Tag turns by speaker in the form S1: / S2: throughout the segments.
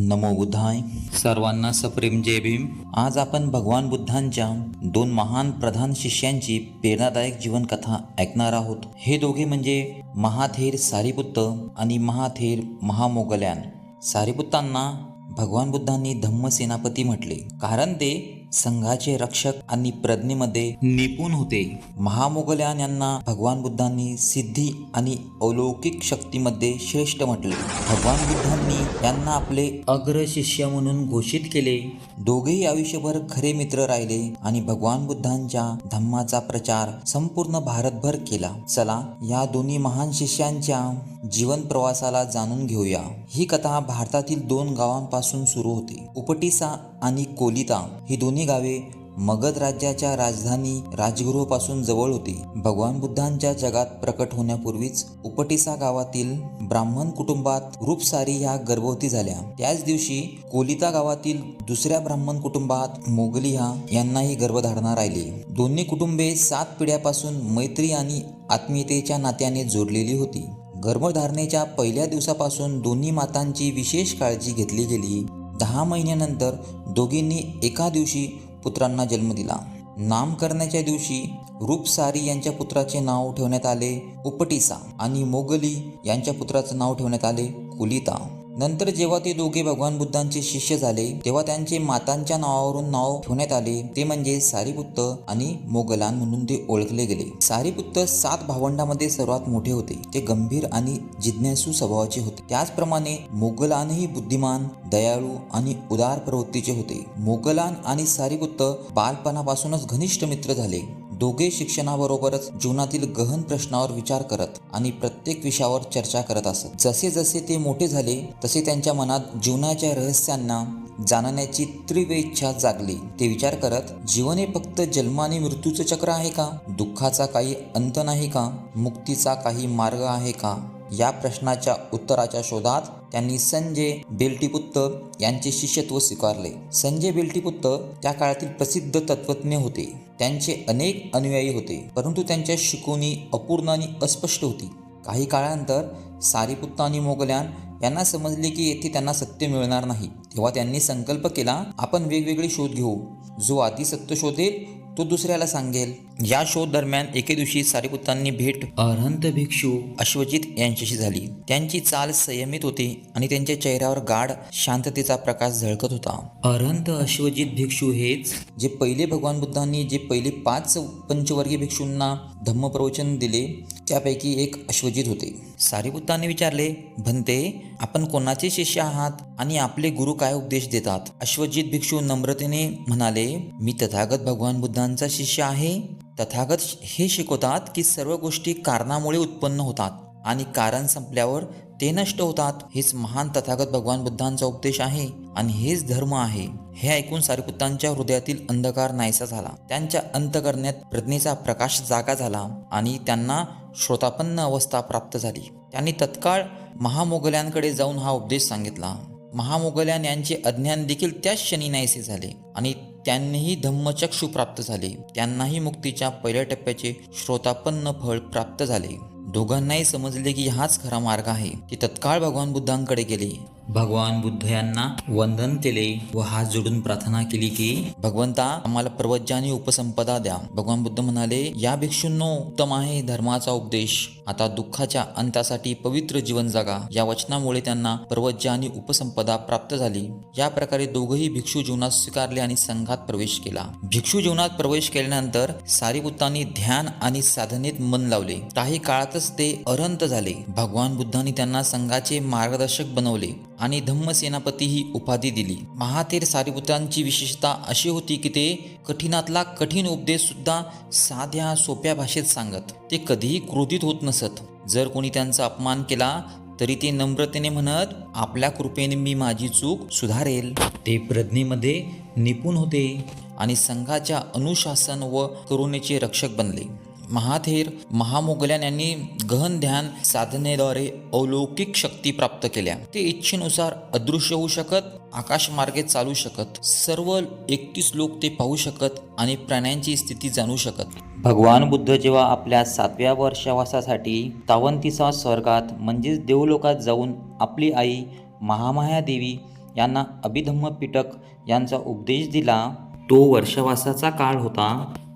S1: नमो बुद्धाय. सर्वांना सप्रेम जय भीम. आज आपण भगवान बुद्धांच्या दोन महान प्रधान शिष्यांची प्रेरणादायक जीवनकथा ऐकणार आहोत. हे दोघे म्हणजे महाथेर सारीपुत्त आणि महाथेर महामोगल्यान. सारीपुत्तांना भगवान बुद्धांनी धम्म सेनापती म्हटले. कारण ते संघाचे रक्षक आणि प्रज्ञेमध्ये निपुण होते. महामोगल्यान यांना भगवान बुद्धांनी सिद्धी आणि अलौकिक शक्तीमध्ये श्रेष्ठ म्हटले. भगवान बुद्धांनी यांना आपले अग्र शिष्य म्हणून घोषित केले. दोघेही आयुष्यभर खरे मित्र राहिले आणि भगवान बुद्धांच्या धम्माचा प्रचार संपूर्ण भारतभर केला. चला या दोन्ही महान शिष्यांच्या जीवन प्रवासाला जाणून घेऊया. ही कथा भारतातील दोन गावांपासून सुरू होते. उपटिसा आणि कोलिता ही दोन्ही गावे मगध राज्याच्या राजधानी राजगृहापासून जवळ होती. भगवान बुद्धांच्या जगात प्रकट होण्यापूर्वीच उपटिसा गावातील ब्राह्मण कुटुंबात रूपसारी ह्या गर्भवती झाल्या. त्याच दिवशी कोलिता गावातील दुसऱ्या ब्राह्मण कुटुंबात मोगली ह्या यांनाही गर्भधारणा राहिली. दोन्ही कुटुंबे सात पिढ्यापासून मैत्री आणि आत्मीयतेच्या नात्याने जोडलेली होती. गर्भधारणेच्या पहिल्या दिवसापासून दोन्ही मातांची विशेष काळजी घेतली गेली. दहा महिन्यानंतर दोघींनी एका दिवशी पुत्रांना जन्म दिला. नामकरणाच्या दिवशी रूपसारी यांच्या पुत्राचे नाव ठेवण्यात आले उपटिसा आणि मोगली यांच्या पुत्राचं नाव ठेवण्यात आले कुलिता. नंतर जेव्हा ते दोघे भगवान बुद्धांचे शिष्य झाले तेव्हा त्यांचे मातांच्या नावावरून नाव ठेवण्यात आले. ते म्हणजे सारीपुत्त आणि मोगलान म्हणून ते ओळखले गेले. सारीपुत्त सात भावंडामध्ये सर्वात मोठे होते. ते गंभीर आणि जिज्ञासू स्वभावाचे होते. त्याचप्रमाणे मोगलानही बुद्धिमान दयाळू आणि उदार प्रवृत्तीचे होते. मोगलान आणि सारीपुत्त बालपणापासूनच घनिष्ठ मित्र झाले. दोघे शिक्षणाबरोबरच जीवनातील गहन प्रश्नावर विचार करत आणि प्रत्येक विषयावर चर्चा करत असत. जसे जसे ते मोठे झाले तसे त्यांच्या मनात जीवनाच्या रहस्यांना जाणण्याची तीव्र इच्छा जागली. ते विचार करत जीवन हे फक्त जन्म आणि मृत्यूचं चक्र आहे का? दुःखाचा काही अंत नाही का? मुक्तीचा काही मार्ग आहे का? या प्रश्नाच्या उत्तराच्या शोधात त्यांनी संजय बेल्टीपुत्त यांचे शिष्यत्व स्वीकारले. संजय बेल्टीपुत्त त्या काळातील प्रसिद्ध तत्वज्ञ होते. त्यांचे अनेक अनुयायी होते परंतु त्यांच्या शिकवणी अपूर्ण आणि अस्पष्ट होती. काही काळानंतर सारीपुत्त आणि मोगल्यान यांना समजले की येथे त्यांना सत्य मिळणार नाही. तेव्हा त्यांनी संकल्प केला आपण वेगवेगळे शोध घेऊ. जो आधी सत्य शोधेल तो दुसऱ्याला सांगेल. या शो दरम्यान एके दिवशी सारीपुतांनी भेट अरहंत भिक्षू अश्वजित यांच्याशी झाली. त्यांची चाल संयमित होती आणि त्यांच्या चेहऱ्यावर गाढ शांततेचा प्रकाश झळकत होता. अरहंत अश्वजित भिक्षू हेच जे पहिले भगवान बुद्धांनी जे पहिले पाच पंचवर्गीय भिक्षूंना धम्मप्रवचन दिले त्यापैकी एक अश्वजित होते. सारीपुत्तांनी विचारले भंते आपण कोणाचे शिष्य आहात आणि आपले गुरु काय उपदेश देतात? अश्वजित भिक्षू नम्रतेने म्हणाले मी तथागत भगवान बुद्धांचा शिष्य आहे. तथागत हे शिकवतात की सर्व गोष्टी कारणामुळे उत्पन्न होतात आणि कारण संपल्यावर ते नष्ट होतात. हेच महान तथागत भगवान बुद्धांचा उपदेश आहे आणि हेच धर्म आहे. हे ऐकून सारीपुत्तांच्या हृदयातील अंधकार नाहीसा झाला. त्यांच्या अंतकरण्यात प्रज्ञेचा प्रकाश जागा झाला आणि त्यांना श्रोतापन्न अवस्था प्राप्त झाली. त्यांनी तत्काळ महामोगल्यांकडे जाऊन हा उपदेश सांगितला. महामोगल्यान यांचे अज्ञान देखील त्याच क्षणी नाहीसे झाले आणि त्यांनीही धम्मचक्षु प्राप्त झाले. त्यांनाही मुक्तीच्या पहिल्या टप्प्याचे श्रोतापन्न फळ प्राप्त झाले. दोघांनाही समजले की हाच खरा मार्ग आहे ते तत्काळ भगवान बुद्धांकडे गेले. भगवान बुद्ध यांना वंदन केले व हात जोडून प्रार्थना केली की भगवंता आम्हाला प्रवज्य आणि उपसंपदा द्या. भगवान बुद्ध म्हणाले या भिक्षूंनो उत्तम आहे धर्माचा उपदेश. आता दुःखाच्या अंतासाठी पवित्र जीवन जगा. या वचनामुळे त्यांना प्रवज्य आणि उपसंपदा प्राप्त झाली. या प्रकारे दोघही भिक्षू जीवनात स्वीकारले आणि संघात प्रवेश केला. भिक्षू जीवनात प्रवेश केल्यानंतर सारीपुतांनी ध्यान आणि साधनेत मन लावले. काही काळातच ते अरंत झाले. भगवान बुद्धांनी त्यांना संघाचे मार्गदर्शक बनवले. आणि धम्म सेनापती ही उपाधी दिली. महाथेर सारीपुत्रांची विशेषता अशी होती की ते कठीणातला कठीण उपदेश सुद्धा साध्या सोप्या भाषेत सांगत. ते कधीही क्रोधित होत नसत. जर कोणी त्यांचा अपमान केला तरी ते नम्रतेने म्हणत आपल्या कृपेने मी माझी चूक सुधारेल. ते प्रज्ञेमध्ये निपुण होते आणि संघाच्या अनुशासन व करुणेचे रक्षक बनले. महाथेर महामोगल्यान यांनी गहन ध्यान साधनेद्वारे अलौकिक शक्ती प्राप्त केल्या. ते इच्छेनुसार अदृश्य होऊ शकत आकाशमार्गे चालू शकत सर्व एकतीस लोक ते पाहू शकत आणि प्राण्यांची स्थिती जाणू शकत. भगवान बुद्ध जेव्हा आपल्या सातव्या वर्षावासासाठी तावंतीसा स्वर्गात म्हणजेच देवलोकात जाऊन आपली आई महामाया देवी यांना अभिधम्म पिटक यांचा उपदेश दिला तो वर्षवासाचा काळ होता.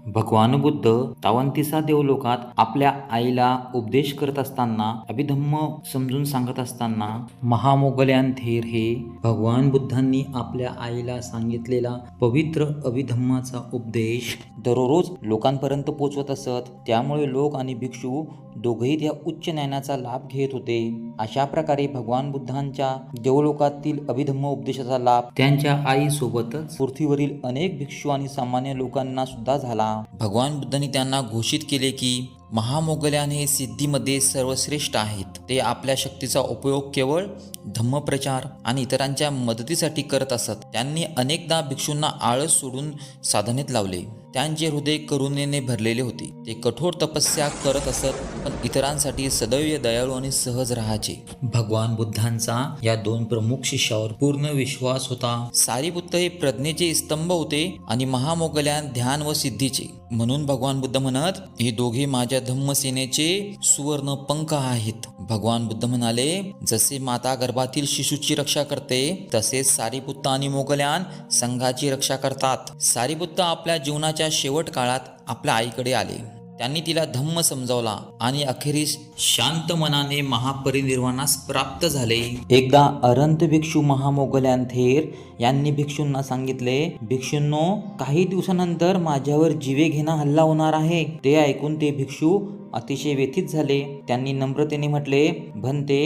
S1: भगवान बुद्ध तावंतिसा देवलोकात आपल्या आईला उपदेश करत असताना अभिधम्म समजून सांगत असताना महामोगल्यान थेर हे भगवान बुद्धांनी आपल्या आईला सांगितलेला पवित्र अभिधम्माचा उपदेश दररोज लोकांपर्यंत पोचवत असत. त्यामुळे लोक आणि भिक्षू दोघेही त्या उच्च ज्ञानाचा लाभ घेत होते. अशा प्रकारे भगवान बुद्धांच्या देवलोकातील अभिधम्म उपदेशाचा लाभ त्यांच्या आईसोबतच पृथ्वीवरील अनेक भिक्षू आणि सामान्य लोकांना सुद्धा झाला. भगवान बुद्धांनी त्यांना घोषित केले की महामोगल्यान हे सिद्धीमध्ये सर्वश्रेष्ठ आहेत. ते आपल्या शक्तीचा उपयोग केवळ धम्मप्रचार आणि इतरांच्या मदतीसाठी करत असत. त्यांनी अनेकदा भिक्षूंना आळस सोडून साधनेत लावले. त्यांचे हृदय करुणेने भरलेले होते. ते कठोर तपस्या करत असत पण इतरांसाठी सदैव दयाळू आणि सहज राहायचे. भगवान बुद्धांचा या दोन प्रमुख शिष्यावर पूर्ण विश्वास होता. सारीपुत्त हे प्रज्ञेचे स्तंभ होते आणि महामोगल्यान ध्यान व सिद्धीचे. म्हणून भगवान बुद्ध म्हणत हे दोघे माझ्या धम्मसेनेचे सुवर्ण पंख आहेत. भगवान बुद्ध म्हणाले जसे माता गर्भातील शिशूची रक्षा करते तसेच सारीपुत्त आणि मोगल्यान संघाची रक्षा करतात. सारीपुत्त आपल्या जीवनाच्या शेवट काळात आपल्या आईकडे आले. त्यांनी तिला धम्म समजावला आणि अखेरीस शांत मनाने महापरिनिर्वाणास प्राप्त झाले. एकदा अरंत भिक्षू महामोगल्यांथेर यांनी भिक्षूंना सांगितले भिक्षूंनो काही दिवसानंतर माझ्यावर जीवे घेणा हल्ला होणार आहे. ते ऐकून ते भिक्षू अतिशय व्यथित झाले. त्यांनी नम्रतेने म्हटले भंते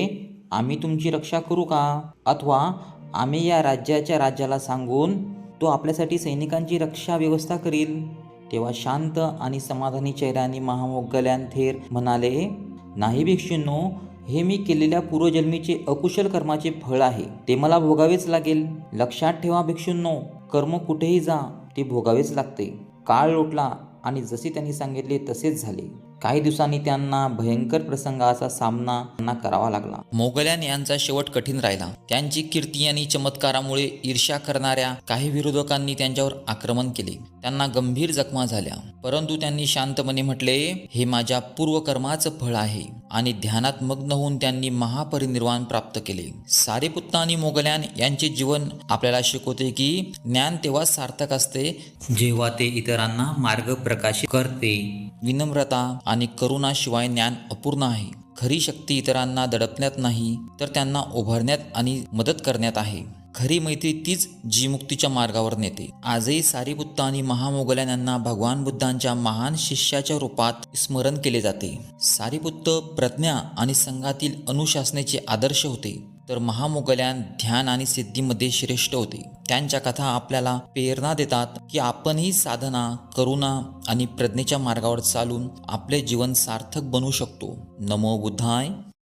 S1: आम्ही तुमची रक्षा करू का? अथवा आम्ही या राज्याच्या राज्याला सांगून तो आपल्यासाठी सैनिकांची रक्षा व्यवस्था करील. तेव्हा शांत आणि समाधानी चेहऱ्याने महामोगल्यांथेर म्हणाले नाही भिक्षूंनो हे मी केलेल्या पूर्वजन्मीचे अकुशल कर्माचे फळ आहे. ते मला भोगावेच लागेल. लक्षात ठेवा भिक्षूंनो कर्म कुठेही जा ते भोगावेच लागते. काळ लोटला आणि जसे त्यांनी सांगितले तसेच झाले. काही दिवसांनी त्यांना भयंकर प्रसंगाचा सामना त्यांना करावा लागला. मोगल्यान यांचा शेवट कठीण राहिला. त्यांची कीर्ती आणि चमत्कारामुळे ईर्ष्या करणाऱ्या काही विरोधकांनी त्यांच्यावर आक्रमण केले. त्यांना गंभीर जखमा झाल्या. परंतु त्यांनी शांतपणे म्हटले हे माझ्या पूर्वकर्माचं फळ आहे. आणि ध्यानात मग्न होऊन त्यांनी महापरिनिर्वाण प्राप्त केले. सारेपुत्त आणि मोगल्यान यांचे जीवन आपल्याला शिकवते की ज्ञान तेव्हा सार्थक असते जेव्हा ते इतरांना मार्ग प्रकाशित करते. विनम्रता आणि करुणाशिवाय ज्ञान अपूर्ण आहे. खरी शक्ती इतरांना दडपण्यात नाही तर त्यांना उभारण्यात आणि मदत करण्यात आहे. खरी मैत्री तीच जी मुक्तीच्या मार्गावर नेते. आजही सारीबुद्ध आणि महामोगल्यान यांना भगवान बुद्धांच्या महान शिष्याच्या रूपात स्मरण केले जाते. सारीपुत्त प्रज्ञा आणि संघातील अनुशासनेचे आदर्श होते तर महामोगल्यान ध्यान आणि सिद्धीमध्ये श्रेष्ठ होते. त्यांच्या कथा आपल्याला प्रेरणा देतात की आपणही साधना करुणा आणि प्रज्ञेच्या मार्गावर चालून आपले जीवन सार्थक बनवू शकतो. नमो बुद्धाय.